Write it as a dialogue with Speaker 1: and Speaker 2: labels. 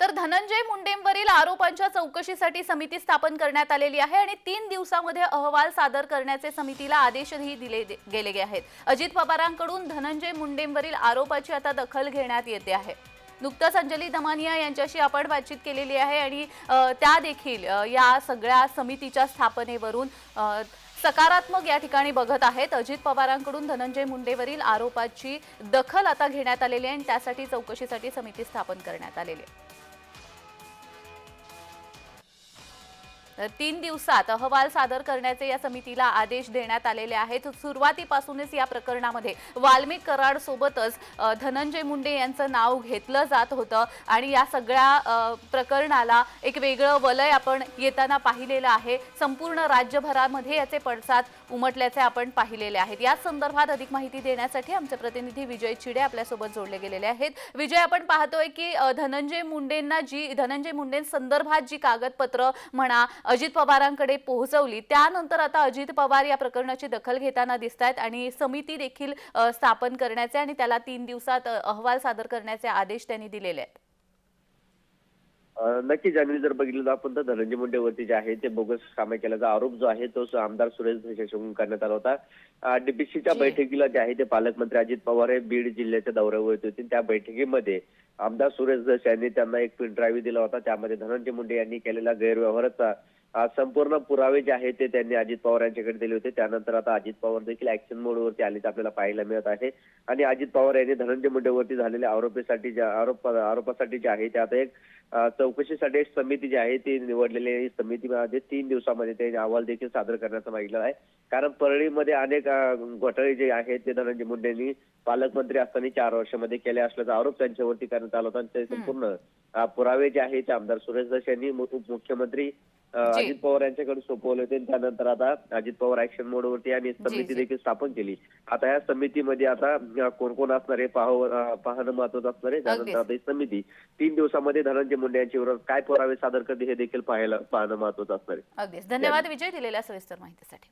Speaker 1: तर धनंजय मुंडेंवरील आरोपांच्या चौकशीसाठी समिती स्थापन करण्यात आलेली आहे आणि तीन दिवसामध्ये अहवाल सादर करण्याचे समितीला आदेशही दिले गेले आहेत. अजित पवारांकडून धनंजय मुंडेंवरील आरोपाची आता दखल घेण्यात येते आहे. नुकतंच अंजली दमानिया यांच्याशी आपण बातचीत केलेली आहे आणि त्या देखील या सगळ्या समितीच्या स्थापनेवरून सकारात्मक या ठिकाणी बघत आहेत. अजित पवारांकडून धनंजय मुंडेवरील आरोपाची दखल आता घेण्यात आलेली आहे आणि त्यासाठी चौकशीसाठी समिती स्थापन करण्यात आलेली आहे. तीन दिवसात अहवाल सादर करण्याचे या समितीला आदेश देण्यात आलेले आहेत. सुरुवातीपासूनच या प्रकरणामध्ये वाल्मिक कराड सोबतच धनंजय मुंडे यांचं नाव घेतलं जात होतं आणि या सगळ्या प्रकरणाला एक वेगळं वलय आपण येताना पाहिलेलं आहे. संपूर्ण राज्यभरामध्ये याचे पडसाद उमटल्याचे आपण पाहिलेले आहेत. याच संदर्भात अधिक माहिती देण्यासाठी आमचे प्रतिनिधी विजय चिडे आपल्यासोबत जोडले गेलेले आहेत. विजय आपण पाहतोय की धनंजय मुंडेंना जी धनंजय मुंडेंसंदर्भात जी कागदपत्र म्हणा अजित पवारांकडे पोहोचवली. त्यानंतर आता अजित पवार या प्रकरणाची दखल घेताना दिसत आहेत आणि समिती देखील स्थापन करण्याचे आणि त्याला तीन दिवसात अहवाल सादर करण्याचे आदेश त्यांनी दिलेले आहेत.
Speaker 2: नक्कीच आणि जर बघितलं तर आपण तर धनंजय मुंडेवरती जे आहे ते बोगस कामे केल्याचा आरोप जो आहे तो आमदार सुरेश देशमुख करण्यात आला होता. डीपीसीच्या. बैठकीला जे आहे ते पालकमंत्री अजित पवार हे बीड जिल्ह्याच्या दौऱ्यावर येत होते. त्या बैठकीमध्ये आमदार सुरेश धस यांनी त्यांना एक पेन ड्राईव्ह दिला होता. त्यामध्ये धनंजय मुंडे यांनी केलेला गैरव्यवहाराचा संपूर्ण पुरावे जे आहेत ते त्यांनी अजित पवार यांच्याकडे दिले होते त्यानंतर आता अजित पवार देखील ऍक्शन मोडवरती आले आपल्याला पाहायला मिळत आहे आणि अजित पवार यांनी धनंजय मुंडेवरती झालेल्या आरोपीसाठी ज्या आरोप आरोपासाठी जे आहे ते आता एक चौकशीसाठी एक समिती जी आहे ती निवडलेली आहे. ही समितीमध्ये तीन दिवसामध्ये ते अहवाल देखील सादर करण्याचं मागितलं आहे कारण परळीमध्ये अनेक घोटाळे जे आहेत ते धनंजय मुंडेंनी पालकमंत्री असताना चार वर्षामध्ये केले असल्याचा आरोप त्यांच्यावरती करण्यात आला होता आणि ते संपूर्ण पुरावे जे आहेत ते आमदार सुरेश दस यांनी उपमुख्यमंत्री. अजित पवार यांच्याकडे सोपवले होते. त्यानंतर आता अजित पवार ऍक्शन मोडवरती आणि समिती. देखील स्थापन केली. आता या समितीमध्ये आता कोण कोण असणार आहे पाहणं महत्वाचं असणार आहे त्यानंतर. आता ही समिती. तीन दिवसामध्ये धनंजय मुंडे यांच्या विरोधात काय पुरावे सादर करते हे देखील पाहायला पाहणं महत्वाचं असणार आहे.
Speaker 1: अगदीच. धन्यवाद. विजय दिलेल्या सविस्तर माहितीसाठी.